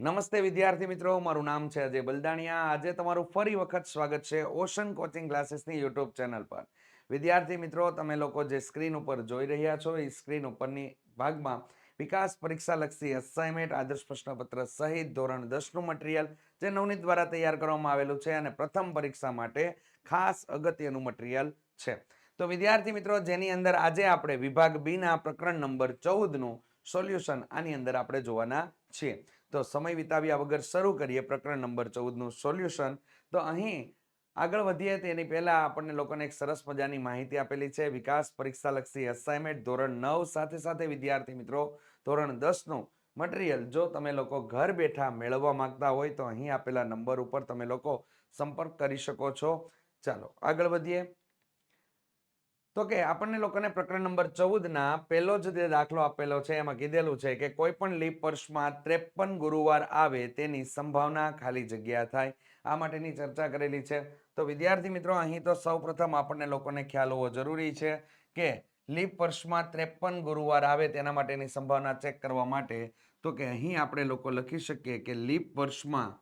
નમસ્તે વિદ્યાર્થી મિત્રો, મારું નામ છે અજય બલદાણિયા. આજે તમારું ફરી વખત સ્વાગત છે ઓશન કોચિંગ ક્લાસીસની યુટ્યુબ ચેનલ પર. વિદ્યાર્થી મિત્રો, તમે લોકો જે સ્ક્રીન ઉપર જોઈ રહ્યા છો, એ સ્ક્રીન ઉપરની ભાગમાં વિકાસ પરીક્ષા લક્ષી અસાઇનમેન્ટ આદર્શ પ્રશ્નપત્ર સહિત ધોરણ દસનું મટીરિયલ જે નવનીત દ્વારા તૈયાર કરવામાં આવેલું છે અને પ્રથમ પરીક્ષા માટે ખાસ અગત્યનું મટીરિયલ છે. તો વિદ્યાર્થી મિત્રો, જેની અંદર આજે આપણે વિભાગ બીના પ્રકરણ નંબર ચૌદનું સોલ્યુશન આની અંદર આપણે જોવાના છીએ. તો સમય વિતાવ્યા વગર શરૂ કરીએ પ્રકરણ નંબર ચૌદનું સોલ્યુશન. તો અહીં આગળ વધીએ તેની પહેલાં આપણને લોકોને એક સરસ મજાની માહિતી આપેલી છે. વિકાસ પરીક્ષા લક્ષી અસાઇનમેન્ટ ધોરણ નવ સાથે સાથે વિદ્યાર્થી મિત્રો, ધોરણ દસનું મટીરિયલ જો તમે લોકો ઘર બેઠા મેળવવા માંગતા હોય તો અહીં આપેલા નંબર ઉપર તમે લોકો સંપર્ક કરી શકો છો. ચાલો આગળ વધીએ. તો કે આપણને લોકોને પ્રકરણ નંબર ચૌદ ના પહેલો જ જે દાખલો આપેલો છે, એમાં કીધેલું છે કે કોઈ પણ લીપ વર્ષમાં ત્રેપન ગુરુવાર આવે તેની સંભાવના ખાલી જગ્યા થાય. આ માટેની ચર્ચા કરેલી છે. તો વિદ્યાર્થી મિત્રો, અહીં તો સૌપ્રથમ આપણને લોકોને ખ્યાલ હોવો જરૂરી છે કે લીપ વર્ષમાં ત્રેપન ગુરુવાર આવે તેના માટેની સંભાવના ચેક કરવા માટે તો કે અહીં આપણે લોકો લખી શકીએ કે લીપ વર્ષમાં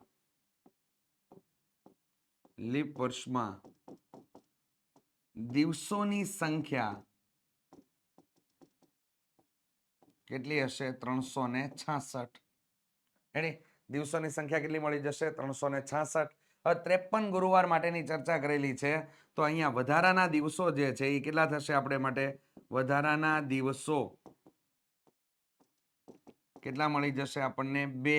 લીપ વર્ષમાં દિવસોની સંખ્યા કેટલી હશે? ત્રણસો ને છાસઠ. એની દિવસોની સંખ્યા કેટલી મળી જશે? ત્રણસો ને છાસઠ. હવે ત્રેપન ગુરુવાર માટેની ચર્ચા કરેલી છે. તો અહીંયા વધારાના દિવસો જે છે એ કેટલા થશે આપણે માટે? વધારાના દિવસો કેટલા મળી જશે આપણને? બે.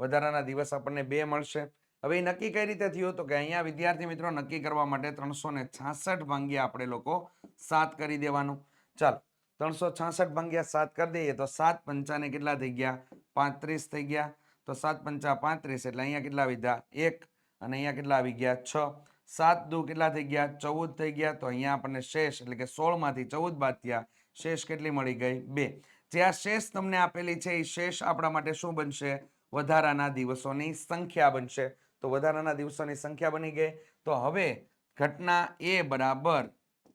વધારાના દિવસ આપણને બે મળશે. હવે એ નક્કી કઈ રીતે થયું? તો કે અહીંયા વિદ્યાર્થી મિત્રો નક્કી કરવા માટે ત્રણસો ને છાસઠ ભાંગ્યા આપણે લોકો સાત કરી દેવાનું. ચાલો, ત્રણસો છાસઠ ભાંગ્યા સાત કરી દઈએ તો સાત પંચાને કેટલા થઈ ગયા? પાંત્રીસ થઈ ગયા. તો સાત પંચા પાંત્રીસ એટલે અહીંયા કેટલા વિધા એક. અને અહીંયા કેટલા આવી ગયા? છ. સાત દુ કેટલા થઈ ગયા? ચૌદ થઈ ગયા. તો અહીંયા આપણને શેષ એટલે કે સોળમાંથી ચૌદ બાદ થયા. શેષ કેટલી મળી ગઈ? બે. જે આ શેષ તમને આપેલી છે, એ શેષ આપણા માટે શું બનશે? વધારાના દિવસોની સંખ્યા બનશે. તો વધારાના દિવસોની સંખ્યા બની ગઈ. તો હવે ઘટના એ બરાબર,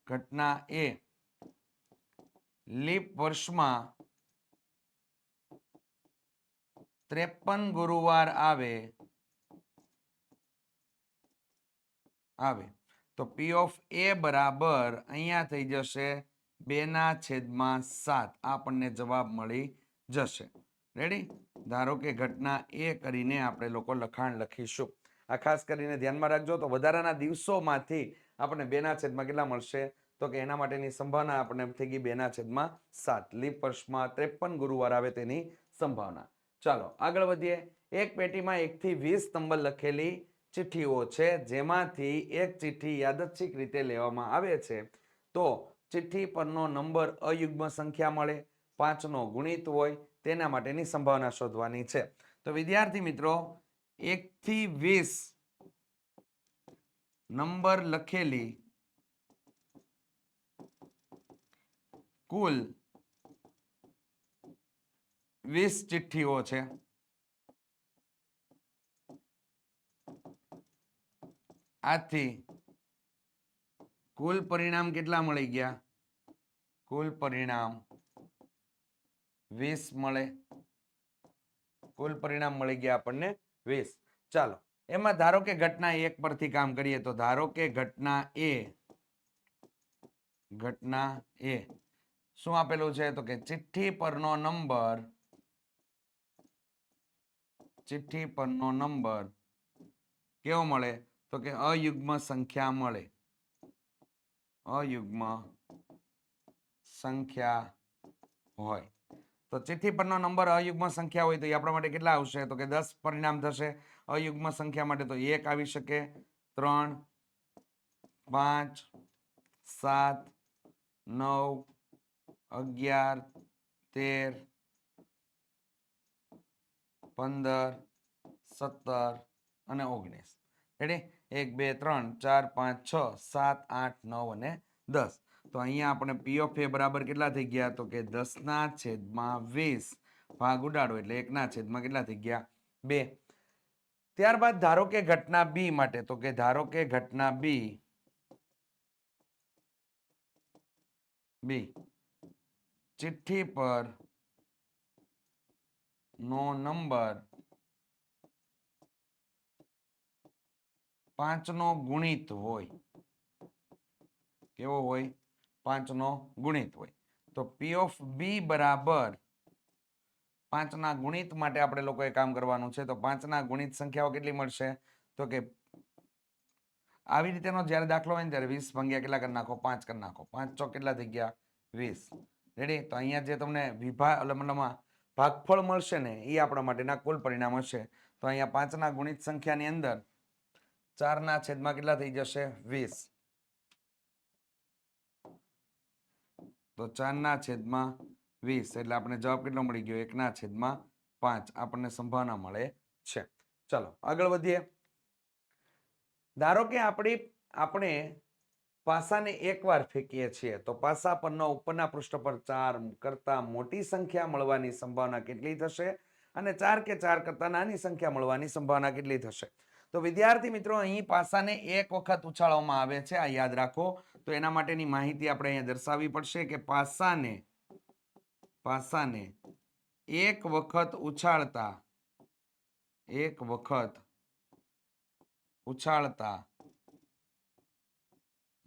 ઘટના એ લીપ વર્ષમાં ત્રેપન ગુરુવાર આવે આવે. તો પી ઓફ એ બરાબર અહીંયા થઈ જશે, બેના છેદમાં સાત. આપણને જવાબ મળી જશે. રેડી ધારો કે ઘટના એ કરીને આપણે લોકો લખાણ લખીશું. આ ખાસ કરીને ધ્યાનમાં રાખજો તો વધારાના દિવસોમાંથી આપણને બેના છેદમાં કેટલા મળશે? તો કે એના માટેની સંભાવના આપણને થઈ ગઈ બેના છેદમાં સાત. લીપ વર્ષમાં ત્રેપન ગુરુવાર આવે તેની સંભાવના. ચાલો, આગળ વધીએ. એક પેટીમાં એકથી વીસ નંબર લખેલી ચિઠ્ઠીઓ છે, જેમાંથી એક ચિઠ્ઠી યાદચ્છિક રીતે લેવામાં આવે છે. તો ચિઠ્ઠી પરનો નંબર અયુગ્મ સંખ્યા મળે. પાંચનો ગુણિત હોય તેના માટેની સંભાવના શોધવાની છે. તો વિદ્યાર્થી મિત્રો, એકથી વીસ નંબર લખેલી કુલ વીસ ચિઠ્ઠીઓ છે. આથી કુલ પરિણામ કેટલા મળી ગયા? કુલ પરિણામ વીસ મળે. કુલ પરિણામ મળી ગયા આપણને વીસ. ચાલો, એમાં ધારો કે ઘટના એક પરથી કામ કરીએ તો ધારો કે ઘટના એ ઘટના એ, શું આપેલું છે? તો કે ચિઠ્ઠી પરનો નંબર, ચિઠ્ઠી પરનો નંબર કેવો મળે? તો કે અયુગ્મ સંખ્યા મળે. અયુગ્મ સંખ્યા હોય. તો ચિઠ્ઠી પરનો નંબર અયુગ્મ સંખ્યા હોય તો એ આપણા માટે કેટલા આવશે? તો કે દસ પરિણામ થશે. અયુગ્મ સંખ્યા માટે તો એક આવી શકે. ત્રણ, પાંચ, સાત, નવ, અગિયાર, તેર, પંદર, સત્તર અને ઓગણીસ. રેડી એક, બે, ત્રણ, ચાર, પાંચ, છ, સાત, આઠ, નવ અને દસ. તો અહીંયા આપણે પી ઓફ એ બરાબર કેટલા થઈ ગયા? તો કે દસના છેદમાં વીસ ભાગ ઉડાડો એટલે એકના છેદમાં કેટલા થઈ ગયા? બે. ત્યારબાદ ધારો કે ઘટના બી માટે, તો કે ધારો કે ઘટના બી બી ચિઠ્ઠી પર નો નંબર પાંચનો ગુણિત હોય. કેવો હોય? પાંચનો ગુણિત હોય. તો પી ઓફ બી બરાબર પાંચના ગુણિત માટે આપણે લોકોએ કામ કરવાનું છે. તો પાંચના ગુણિત સંખ્યાઓ કેટલી મળશે? તો કે આવી રીતેનો જ્યારે દાખલો હોય ને ત્યારે વીસ ભંગ્યા કેટલા કરી નાખો? પાંચ કરી નાખો. પાંચ ચોક કેટલા થઈ ગયા? વીસ. રેડી તો અહીંયા જે તમને વિભા એટલે ભાગફળ મળશે ને, એ આપણા માટેના કુલ પરિણામ હશે તો અહીંયા પાંચના ગુણિત સંખ્યાની અંદર ચારના છેદમાં કેટલા થઈ જશે? વીસ. તો ચારના છેદમાં વીસ એટલે આપણે જવાબ કેટલો મળી ગયો? એકના છેદમાં પાંચ. આપણને સંભાવના મળે છે. ચલો, આગળ વધીએ. ધારો કે આપણી, આપણે પાસાને એકવાર ફેંકીએ છીએ, તો પાસા પરનો ઉપરના પૃષ્ઠ પર ચાર કરતા મોટી સંખ્યા મળવાની સંભાવના કેટલી થશે? અને ચાર કે ચાર કરતા નાની સંખ્યા મળવાની સંભાવના કેટલી થશે? તો વિદ્યાર્થી મિત્રો, અહીં પાસાને એક વખત ઉછાળવામાં આવે છે, આ યાદ રાખો. તો એના માટેની માહિતી આપણે અહીંયા દર્શાવવી પડશે કે પાસાને પાસાને એક વખત ઉછાળતા, એક વખત ઉછાળતા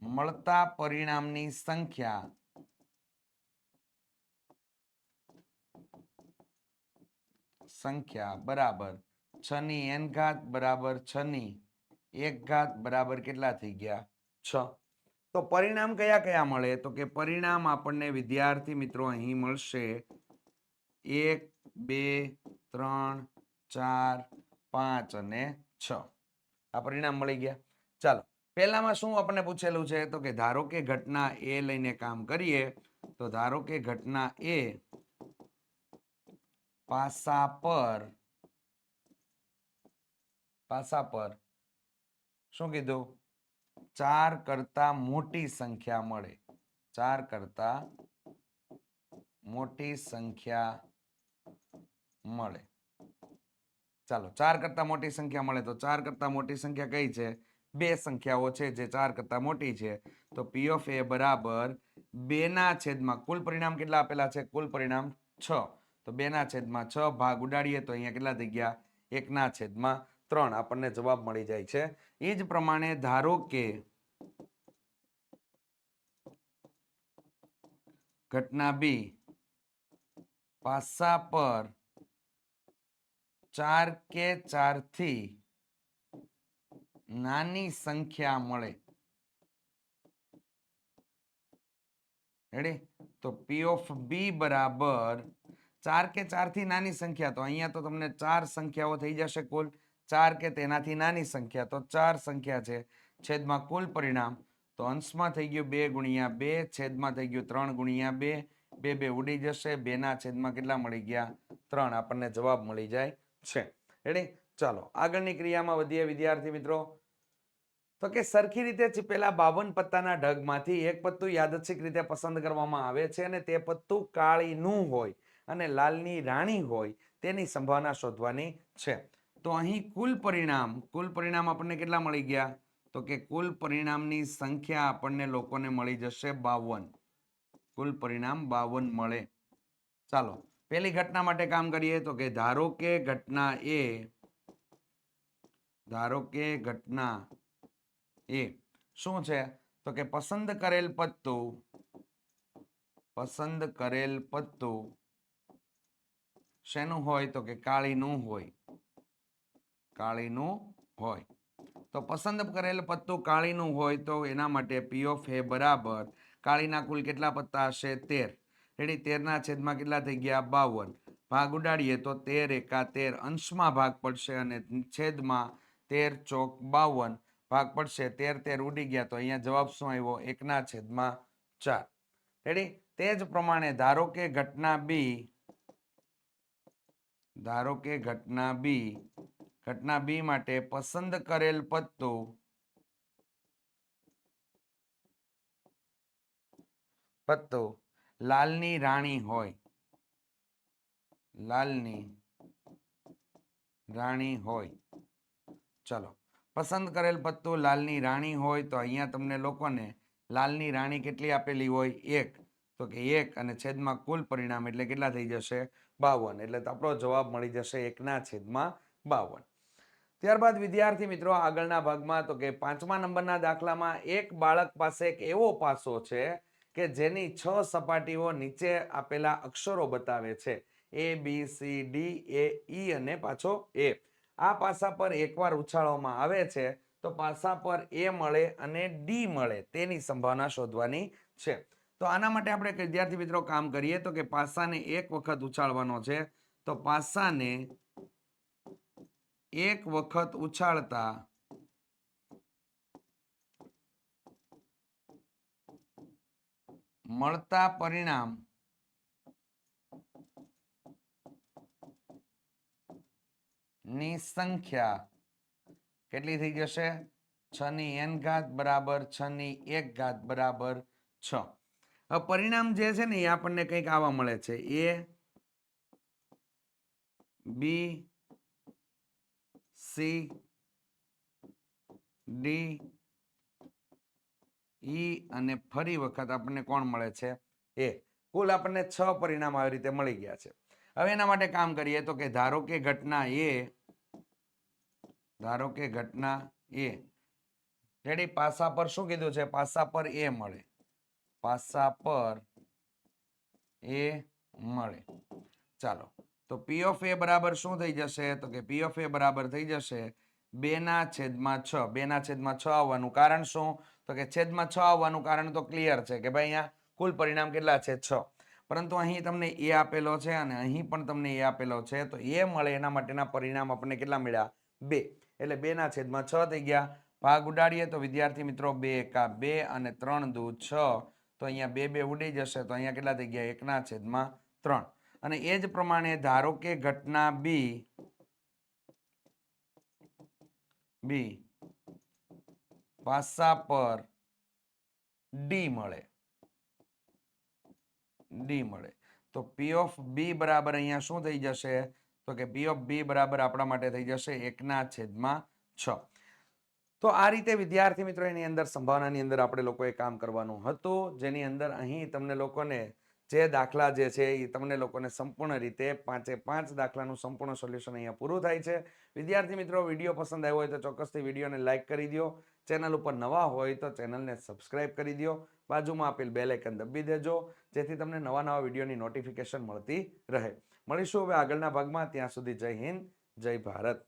મળતા પરિણામની સંખ્યા સંખ્યા બરાબર છ ની એન ઘાત બરાબર છ ની એક ઘાત બરાબર કેટલા થઈ ગયા? છ. તો પરિણામ કયા કયા મળે? તો કે પરિણામ આપણને વિદ્યાર્થી મિત્રો અહીં મળશે. એક, બે, ત્રણ, ચાર, પાંચ અને છ. આ પરિણામ મળી ગયા. ચાલો, પહેલામાં શું આપણને પૂછેલું છે? તો કે ધારો કે ઘટના એ લઈને કામ કરીએ, તો ધારો કે ઘટના એ પાસા પર પાસા પર શું કીધું? ચાર કરતા મોટી સંખ્યા મળે. ચાર કરતા મોટી સંખ્યા મળે. ચાલો, ચાર કરતા મોટી સંખ્યા મળે તો ચાર કરતા મોટી સંખ્યા કઈ છે? બે સંખ્યાઓ છે જે ચાર કરતા મોટી છે. તો પી ઓફ એ બરાબર બે ના છેદમાં કુલ પરિણામ કેટલા આપેલા છે? કુલ પરિણામ છ. તો બે ના છેદમાં છ ભાગ ઉડાડીએ તો અહીંયા કેટલા થઈ ગયા? એકના છેદમાં ત્રણ આપણને જવાબ મળી જાય છે. એ જ પ્રમાણે ધારો કે ઘટના બી પાસા પર ચાર કે ચારથી નાની સંખ્યા મળે. રેડી તો પી ઓફ બી બરાબર ચાર કે ચારથી નાની સંખ્યા. તો અહીંયા તો તમને ચાર સંખ્યાઓ થઈ જશે કુલ. ચાર કે તેનાથી નાની સંખ્યા, તો ચાર સંખ્યા છે, છેદમાં કુલ પરિણામ, તો અંશમાં થઈ ગયું બે ગુણ્યા બે, છેદમાં થઈ ગયું ત્રણ ગુણ્યા બે બે બે ઉડી જશે, બેના છેદમાં કેટલા મળી ગયા? ત્રણ. આપણને જવાબ મળી જાય છે. રેડી ચાલો, આગળની ક્રિયામાં વધીએ વિદ્યાર્થી મિત્રો. તો કે સરખી રીતે ચીપેલા બાવન પત્તાના ઢગમાંથી એક પત્તું યાદચ્છિક રીતે પસંદ કરવામાં આવે છે અને તે પત્તું કાળીનું હોય અને લાલની રાણી હોય તેની સંભાવના શોધવાની છે. તો અહીં કુલ પરિણામ કુલ પરિણામ આપણને કેટલા મળી ગયા? તો કે કુલ પરિણામની સંખ્યા આપણને લોકોને મળી જશે બાવન. કુલ પરિણામ બાવન મળે. ચાલો પેલી ઘટના માટે કામ કરીએ. તો કે ધારો કે ઘટના એ, ધારો કે ઘટના એ, શું છે? તો કે પસંદ કરેલ પત્તું, પસંદ કરેલ પત્તું શેનું હોય? તો કે કાળીનું હોય. કાળીનું હોય. તો પસંદ કરેલ પત્તું કાળીનું હોય તો એના માટે પી ઓફ એ બરાબર. કાળીના કુલ કેટલા પત્તા હશે? તેર. રેડી? તેરના છેદમાં કેટલા થઈ ગયા? બાવન. ભાગ ઉડાડીએ તો તેર એકા તેર. અંશમાં ભાગ પડશે અને છેદમાં તેર ચોક બાવન. ભાગ પડશે તેર તેર ઉડી ગયા તો અહીંયા જવાબ શું આવ્યો? એકના છેદમાં ચાર. રેડી? તે જ પ્રમાણે ધારો કે ઘટના બી ધારો કે ઘટના બી ઘટના બી માટે પસંદ કરેલ પત્તું પત્તો લાલની રાણી હોય. લાલની રાણી હોય. ચલો, પસંદ કરેલ પત્તો લાલની રાણી હોય તો અહીંયા તમને લોકોને લાલની રાણી કેટલી આપેલી હોય? એક. તો કે એક અને છેદમાં કુલ પરિણામ એટલે કેટલા થઈ જશે? બાવન. એટલે આપણો જવાબ મળી જશે એકના છેદમાં બાવન. ત્યારબાદ વિદ્યાર્થી મિત્રો આગળના ભાગમાં તો કે પાંચમા નંબરના દાખલામાં એક બાળક પાસે એક એવો પાસો છે કે જેની છ સપાટીઓ નીચે આપેલા અક્ષરો બતાવે છે. એ બી સી ડી એ ઈ અને પાછો એ આ પાસા પર એકવાર ઉછાળવામાં આવે છે તો પાસા પર એ મળે અને ડી મળે તેની સંભાવના શોધવાની છે. તો આના માટે આપણે વિદ્યાર્થી મિત્રો કામ કરીએ તો કે પાસાને એક વખત ઉછાળવાનો છે તો પાસાને એક વખત ઉછાળતા મળતા પરિણામની સંખ્યા કેટલી થઈ જશે? છ ની એન ઘાત બરાબર, છ ની એક ઘાત બરાબર, છ. પરિણામ જે છે ને એ આપણને કંઈક આવા મળે છે. એ, બી સી ડી ઈ અને ફરી વખત આપણને કોણ મળે છે? એ કુલ આપણને છ પરિણામ આવી રીતે મળી ગયા છે. હવે એના માટે કામ કરીએ તો કે ધારો કે ઘટના એ ધારો કે ઘટના એ રેડી પાસા પર શું કીધું છે? પાસા પર એ મળે. પાસા પર એ મળે. ચાલો. તો પી ઓફ એ બરાબર શું થઈ જશે? તો કે પી ઓફ એ બરાબર થઈ જશે બેના છેદમાં છ. બેના છેદમાં છ આવવાનું કારણ શું? તો કે છેદમાં છ આવવાનું કારણ તો ક્લિયર છે કે ભાઈ અહીંયા કુલ પરિણામ કેટલા છે? છ. પરંતુ અહીં તમને એ આપેલો છે અને અહીં પણ તમને એ આપેલો છે. તો એ મળે એના માટેના પરિણામ આપણને કેટલા મળ્યા? બે. એટલે બેના છેદમાં છ થઈ ગયા. ભાગ ઉડાડીએ તો વિદ્યાર્થી મિત્રો બે એકા બે અને ત્રણ દૂ છ. તો અહીંયા બે બે ઉડી જશે. તો અહીંયા કેટલા થઈ ગયા? એકના છેદમાં ત્રણ. અને એ જ પ્રમાણે ધારો કે ઘટના બી બી પાસા પર ડી મળે. ડી મળે. તો પી ઓફ બી બરાબર અહીંયા શું થઈ જશે? તો કે પી ઓફ બી બરાબર આપણા માટે થઈ જશે એકના છેદમાં છ. તો આ રીતે વિદ્યાર્થી મિત્રો એની અંદર સંભાવનાની અંદર આપણે લોકોએ કામ કરવાનું હતું. જેની અંદર અહીં તમને લોકોને જે દાખલા જે છે એ તમને લોકોને સંપૂર્ણ રીતે પાંચે પાંચ દાખલાનું સંપૂર્ણ સોલ્યુશન અહીંયા પૂરું થાય છે. વિદ્યાર્થી મિત્રો, વીડિયો પસંદ આવ્યો હોય તો ચોક્કસથી વિડીયોને લાઇક કરી દો. ચેનલ ઉપર નવા હોય તો ચેનલને સબસ્ક્રાઇબ કરી દો. બાજુમાં આપેલ બેલ આઇકન દબી દેજો, જેથી તમને નવા નવા વિડીયોની નોટિફિકેશન મળતી રહે. મળીશું હવે આગળના ભાગમાં. ત્યાં સુધી જય હિન્દ, જય ભારત.